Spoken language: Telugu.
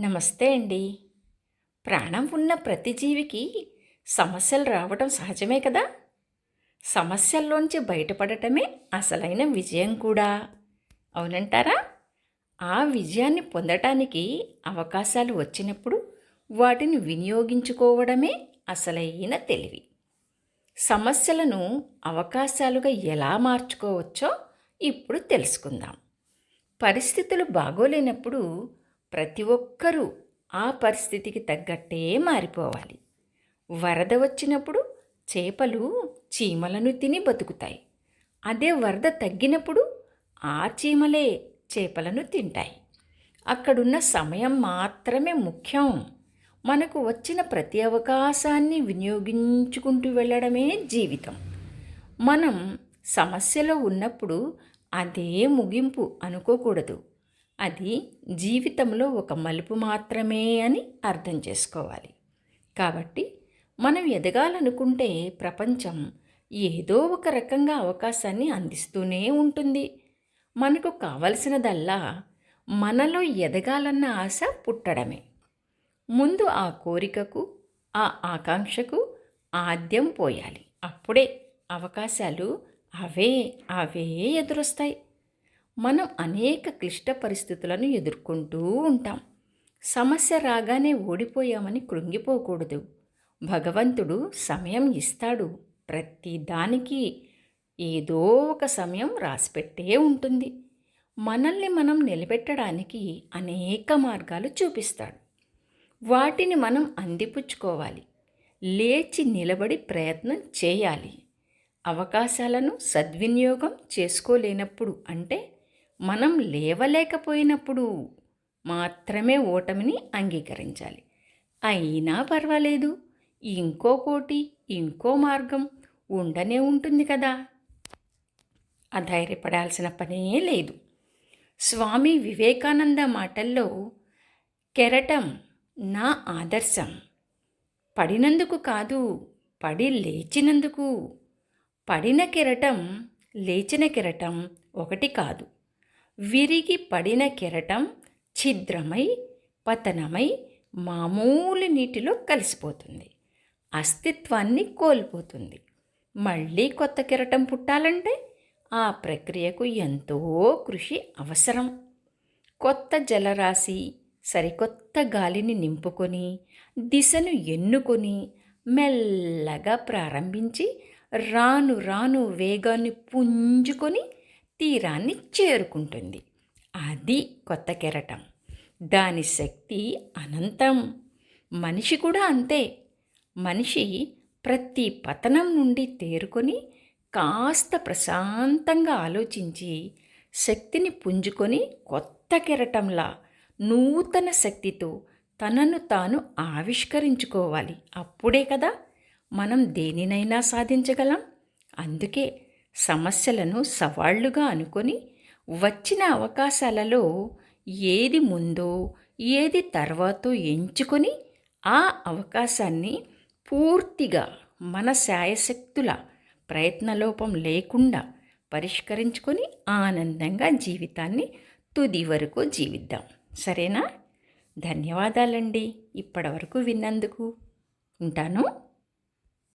నమస్తే అండి. ప్రాణం ఉన్న ప్రతి జీవికి సమస్యలు రావడం సహజమే కదా? సమస్యల్లోంచి బయటపడటమే అసలైన విజయం కూడా. అవునంటారా? ఆ విజయాన్ని పొందటానికి అవకాశాలు వచ్చినప్పుడు వాటిని వినియోగించుకోవడమే అసలైన తెలివి. సమస్యలను అవకాశాలుగా ఎలా మార్చుకోవచ్చో ఇప్పుడు తెలుసుకుందాం. పరిస్థితులు బాగోలేనప్పుడు ప్రతి ఒక్కరూ ఆ పరిస్థితికి తగ్గట్టే మారిపోవాలి. వరద వచ్చినప్పుడు చేపలు చీమలను తిని బతుకుతాయి. అదే వరద తగ్గినప్పుడు ఆ చీమలే చేపలను తింటాయి. అక్కడున్న సమయం మాత్రమే ముఖ్యం. మనకు వచ్చిన ప్రతి అవకాశాన్ని వినియోగించుకుంటూ వెళ్ళడమే జీవితం. మనం సమస్యలో ఉన్నప్పుడు అదే ముగింపు అనుకోకూడదు. అది జీవితంలో ఒక మలుపు మాత్రమే అని అర్థం చేసుకోవాలి. కాబట్టి మనం ఎదగాలనుకుంటే ప్రపంచం ఏదో ఒక రకంగా అవకాశాన్ని అందిస్తూనే ఉంటుంది. మనకు కావలసినదల్లా మనలో ఎదగాలన్న ఆశ పుట్టడమే. ముందు ఆ కోరికకు ఆ ఆకాంక్షకు ఆద్యం పోయాలి. అప్పుడే అవకాశాలు అవే అవే ఎదురొస్తాయి. మనం అనేక క్లిష్ట పరిస్థితులను ఎదుర్కొంటూ ఉంటాం. సమస్య రాగానే ఓడిపోయామని కృంగిపోకూడదు. భగవంతుడు సమయం ఇస్తాడు. ప్రతి దానికి ఏదో ఒక సమయం రాసిపెట్టే ఉంటుంది. మనల్ని మనం నిలబెట్టడానికి అనేక మార్గాలు చూపిస్తాడు. వాటిని మనం అందిపుచ్చుకోవాలి. లేచి నిలబడి ప్రయత్నం చేయాలి. అవకాశాలను సద్వినియోగం చేసుకోలేనప్పుడు అంటే మనం లేవలేకపోయినప్పుడు మాత్రమే ఓటమిని అంగీకరించాలి. అయినా పర్వాలేదు. ఇంకో కోటి ఇంకో మార్గం ఉండనే ఉంటుంది కదా. అధైర్యపడాల్సిన పనే లేదు. స్వామి వివేకానంద మాటల్లో కెరటం నా ఆదర్శం. పడినందుకు కాదు పడి లేచినందుకు. పడిన కెరటం లేచిన కెరటం ఒకటి కాదు. విరిగి పడిన కెరటం ఛిద్రమై పతనమై మామూలు నీటిలో కలిసిపోతుంది. అస్తిత్వాన్ని కోల్పోతుంది. మళ్ళీ కొత్త కెరటం పుట్టాలంటే ఆ ప్రక్రియకు ఎంతో కృషి అవసరం. కొత్త జలరాశి సరికొత్త గాలిని నింపుకొని దిశను ఎన్నుకొని మెల్లగా ప్రారంభించి రాను రాను వేగాన్ని పుంజుకొని తీరాన్ని చేరుకుంటుంది. అది కొత్త కెరటం. దాని శక్తి అనంతం. మనిషి కూడా అంతే. మనిషి ప్రతి పతనం నుండి తేరుకొని కాస్త ప్రశాంతంగా ఆలోచించి శక్తిని పుంజుకొని కొత్త కెరటంలా నూతన శక్తితో తనను తాను ఆవిష్కరించుకోవాలి. అప్పుడే కదా మనం దేనినైనా సాధించగలం. అందుకే సమస్యలను సవాళ్ళుగా అనుకొని వచ్చిన అవకాశాలలో ఏది ముందో ఏది తర్వాతో ఎంచుకొని ఆ అవకాశాన్ని పూర్తిగా మన శాయశక్తుల ప్రయత్నలోపం లేకుండా పరిష్కరించుకొని ఆనందంగా జీవితాన్ని తుది వరకు జీవిద్దాం. సరేనా? ధన్యవాదాలండి. ఇప్పటివరకు విన్నందుకు. ఉంటాను.